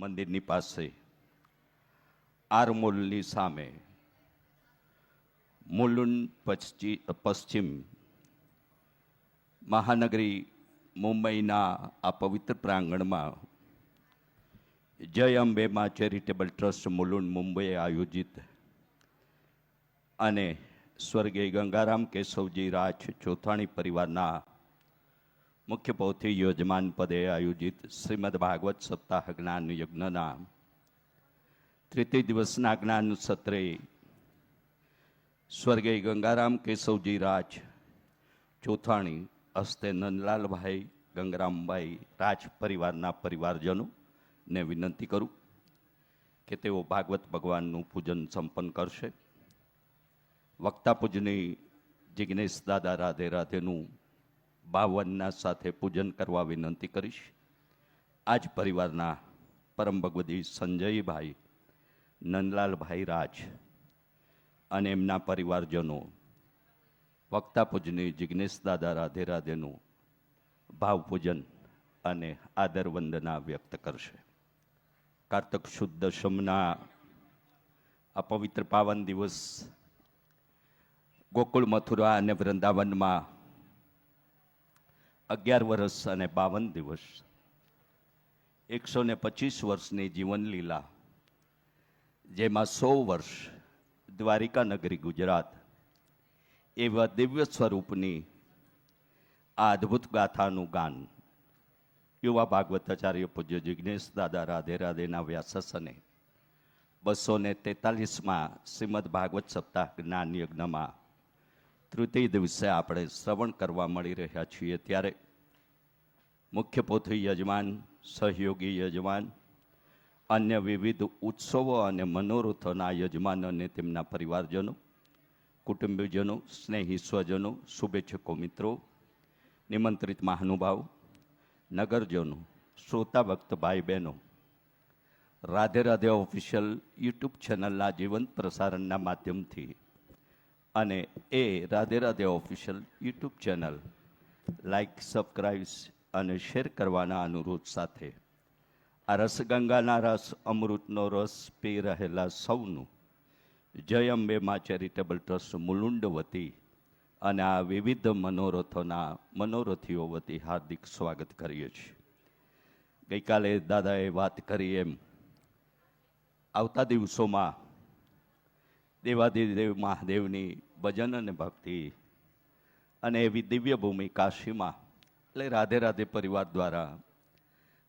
મંદિરની પાસે. આરમોલની સામે. પશ્ચિ, પશ્ચિમ. મહાનગરી મુંબઈના આ પવિત્ર પ્રાંગણમાં જય અંબેમાં ચેરિટેબલ ટ્રસ્ટ મુલુંડ મુંબઈએ આયોજિત અને સ્વર્ગીય ગંગારામ કેશવજી રાજ ચોથાણી પરિવારના મુખ્ય પૌથી યજમાન પદે આયોજિત શ્રીમદ ભાગવત સપ્તાહ જ્ઞાન યજ્ઞના તૃતીય દિવસના જ્ઞાન સત્રે સ્વર્ગીય ગંગારામ કેશવજી રાજ ચોથાણી હસ્તે નંદલાલભાઈ ગંગરામભાઈ રાજ પરિવારના પરિવારજનો ને વિનંતી કરું કે તેઓ ભાગવત ભગવાનનું પૂજન સંપન્ન કરશે. વક્તા પૂજની જિજ્ઞેશ દાદા રાધે રાધેનું બાવનના સાથે પૂજન કરવા વિનંતી કરીશ. આજ પરિવારના પરમ ભગવતી સંજયભાઈ નંદલાલભાઈ રાજ અને એમના પરિવારજનો, વક્તા પૂજની જિજ્ઞેશ દાદા રાધે રાધેનું ભાવપૂજન અને આદર વંદના વ્યક્ત કરશે. કાર્તક શુદ્ધ દશમના આ પવિત્ર પાવન દિવસ, ગોકુળ મથુરા અને વૃંદાવનમાં અગિયાર વર્ષ અને બાવન દિવસ. એકસો ને પચીસ વર્ષની જીવનલીલા, જેમાં સો વર્ષ દ્વારિકા નગરી ગુજરાત, એવા દિવ્ય સ્વરૂપની આ અદ્ભુત ગાથાનું ગાન યુવા ભાગવતાચાર્ય પૂજ્ય જિજ્ઞેશ દાદા રાધે રાધેના વ્યાસસને બસો ને તેતાલીસમાં શ્રીમદ ભાગવત સપ્તાહ જ્ઞાન યજ્ઞમાં તૃતીય દિવસે આપણે શ્રવણ કરવા મળી રહ્યા છીએ ત્યારે મુખ્ય પોથી યજમાન, સહયોગી યજમાન, અન્ય વિવિધ ઉત્સવો અને મનોરથોના યજમાન અને તેમના પરિવારજનો, કુટુંબીજનો, સ્નેહી સ્વજનો, શુભેચ્છકો મિત્રો, નિમંત્રિત મહાનુભાવ, નગરજનો, શ્રોતા ભક્ત ભાઈ બહેનો, રાધે રાધે ઓફિશિયલ યુટ્યુબ ચેનલના જીવંત પ્રસારણના માધ્યમથી અને એ Radhe Radhe official YouTube channel like subscribe અને શેર કરવાના અનુરોધ સાથે. આ રસગંગાના રસ, અમૃતનો રસ પી રહેલા સૌનું. જય અંબે મા ચેરિટેબલ ટ્રસ્ટ મુલુંડ વતી અને આ વિવિધ મનોરથોના, મનોરથીઓ વતી હાર્દિક સ્વાગત કરીએ છીએ. ગઈકાલે દાદાએ વાત કરી એમ. આવતા દિવસોમાં દેવાધિદેવ મહાદેવની ભજન અને ભક્તિ અને એવી દિવ્ય ભૂમિ કાશીમાં એટલે રાધે રાધે પરિવાર દ્વારા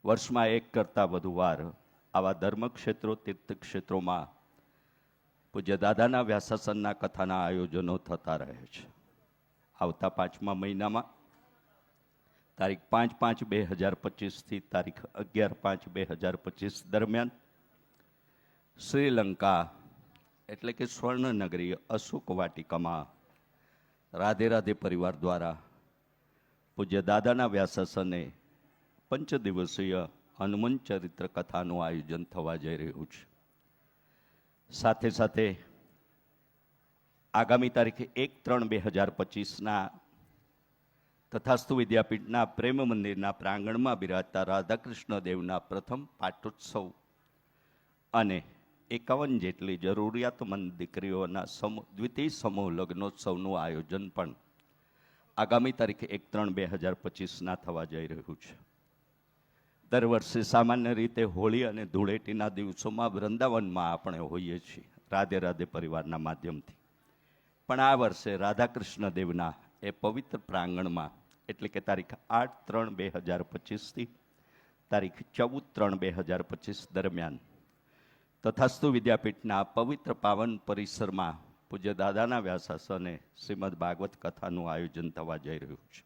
વર્ષમાં એક કરતાં વધુ વાર આવા ધર્મક્ષેત્રો, તીર્થક્ષેત્રોમાં પૂજ્ય દાદાના વ્યાસાસનના કથાના આયોજનો થતા રહે છે. આવતા પાંચમા મહિનામાં તારીખ પાંચ પાંચ બે હજાર પચીસથી તારીખ અગિયાર પાંચ બે હજાર પચીસ દરમિયાન શ્રીલંકા એટલે કે સ્વર્ણનગરી અશોક વાટિકામાં રાધે રાધે પરિવાર દ્વારા પૂજ્ય દાદાના વ્યાસાસને પંચ દિવસીય હનુમાન ચરિત્ર કથાનું આયોજન થવા જઈ રહ્યું છે. સાથે સાથે આગામી તારીખે એક ત્રણ બે હજાર પચીસના તથાસ્તુ વિદ્યાપીઠના પ્રેમ મંદિરના પ્રાંગણમાં બિરાજતા રાધાકૃષ્ણ દેવના પ્રથમ પાટોત્સવ અને એકાવન જેટલી જરૂરિયાતમંદ દીકરીઓના સમૂહ, દ્વિતીય સમૂહ લગ્નોત્સવનું આયોજન પણ આગામી તારીખે એક ત્રણ બે હજાર પચીસના થવા જઈ રહ્યું છે. દર વર્ષે સામાન્ય રીતે હોળી અને ધૂળેટીના દિવસોમાં વૃંદાવનમાં આપણે હોઈએ છીએ, રાધે રાધે પરિવારના માધ્યમથી. પણ આ વર્ષે રાધાકૃષ્ણ દેવના એ પવિત્ર પ્રાંગણમાં, એટલે કે તારીખ આઠ ત્રણ બે હજાર પચીસથી તારીખ ચૌદ ત્રણ બે હજાર પચીસ દરમિયાન તથાસ્તુ વિદ્યાપીઠના પવિત્ર પાવન પરિસરમાં પૂજ્ય દાદાના વ્યાસાસને શ્રીમદ ભાગવત કથાનું આયોજન થવા જઈ રહ્યું છે.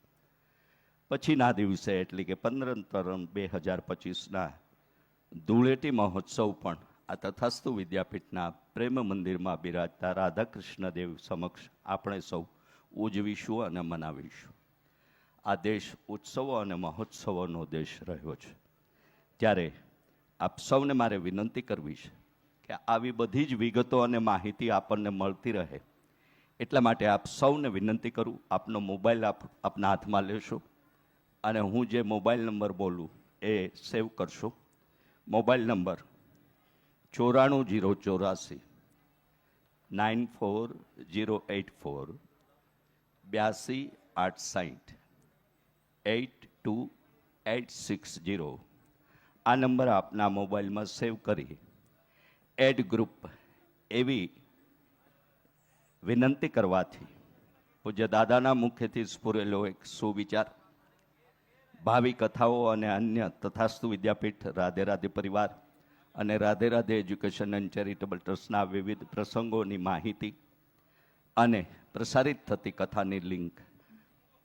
પછીના દિવસે એટલે કે પંદર તરણ બે હજાર પચીસના ધૂળેટી મહોત્સવ પણ આ તથાસ્તુ વિદ્યાપીઠના પ્રેમ મંદિરમાં બિરાજતા રાધાકૃષ્ણ દેવ સમક્ષ આપણે સૌ ઉજવીશું અને મનાવીશું. આ દેશ ઉત્સવો અને મહોત્સવોનો દેશ રહ્યો છે. ત્યારે આપ સૌને મારે વિનંતી કરવી છે કે આવી બધી જ વિગતો અને માહિતી આપણને મળતી રહે. એટલા માટે આપ સૌને વિનંતી કરું, આપનો મોબાઈલ આપ, આપના હાથમાં લેશો અને હું જે મોબાઈલ નંબર બોલું એ સેવ કરશો. મોબાઈલ નંબર ચોરાણું zero ચોરાસી, nine four zero eight four, બ્યાસી આઠ સાઠ eight two eight six zero. આ નંબર આપના મોબાઈલમાં સેવ કરી એડ ગ્રુપ એવી વિનંતી કરવાથી પૂજ્ય દાદાના મુખ્યથી સ્ફુરેલો એક સુવિચાર, ભાવિ કથાઓ અને અન્ય તથાસ્તુ વિદ્યાપીઠ, રાધે રાધે પરિવાર અને Radhe Radhe education and charitable ટ્રસ્ટના વિવિધ પ્રસંગોની માહિતી અને પ્રસારિત થતી કથાની લિંક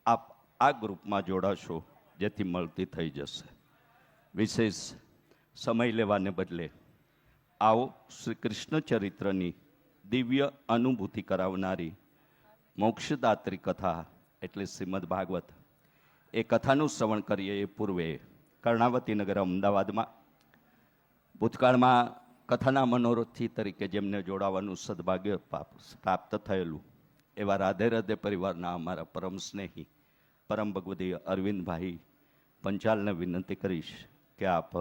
આપ આ ગ્રુપમાં જોડાશો, જેથી મળતી થઈ જશે. વિશેષ સમય લેવાને બદલે આવો શ્રી કૃષ્ણ ચરિત્રની દિવ્ય અનુભૂતિ કરાવનારી મોક્ષદાત્રી કથા, એટલે શ્રીમદ ભાગવત. એ કથાનું શ્રવણ કરીએ એ પૂર્વે કર્ણાવતી નગર અમદાવાદમાં. ભૂતકાળમાં કથાના મનોરથી તરીકે જેમને જોડાવાનું સદભાગ્ય પ્રાપ્ત થયેલું, એવા રાધે રાધે પરિવારના અમારા પરમ સ્નેહી, પરમ ભગવતી અરવિંદભાઈ પંચાલને વિનંતી કરીશ કે આપ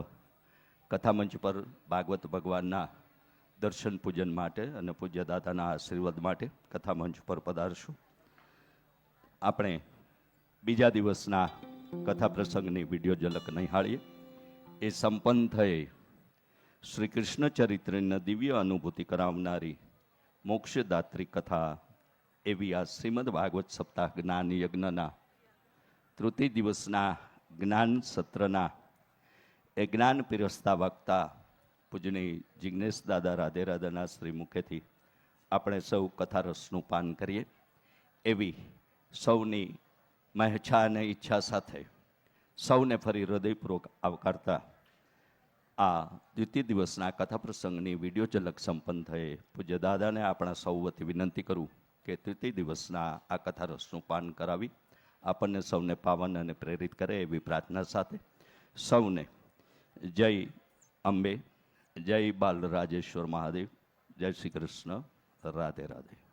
કથામંચ પર ભાગવત ભગવાનના દર્શન પૂજન માટે અને પૂજ્ય દાદાના આશીર્વાદ માટે કથામંચ પર પધારશું. આપણે બીજા દિવસના કથા પ્રસંગની વીડિયો ઝલક નિહાળીએ. એ સંપન્ન થઈ શ્રી કૃષ્ણ ચરિત્રની દિવ્ય અનુભૂતિ કરાવનારી મોક્ષદાત્રી કથા એવી આ શ્રીમદ ભાગવત સપ્તાહ જ્ઞાન યજ્ઞના તૃતીય દિવસના જ્ઞાન સત્રના એ જ્ઞાન પીરસતા વાગતા પૂજની જિજ્ઞેશ દાદા રાધે રાધાના શ્રી મુખેથી આપણે સૌ કથા રસનું પાન કરીએ. એવી સૌની મહેચ્છા અને ઈચ્છા સાથે સૌને ફરી હૃદયપૂર્વક આવકારતા આ દ્વિતીય દિવસના કથા પ્રસંગની વીડિયો ઝલક સંપન્ન થયે. પૂજ્ય દાદાને આપણા સૌ વતી વિનંતી કરું કે તૃતીય દિવસના આ કથા રસનું પાન કરાવી. આપણને સૌને પાવન અને પ્રેરિત કરે એવી પ્રાર્થના સાથે સૌને જય અંબે જય બાલ રાજેશ્વર મહાદેવ જય શ્રી કૃષ્ણ રાધે રાધે.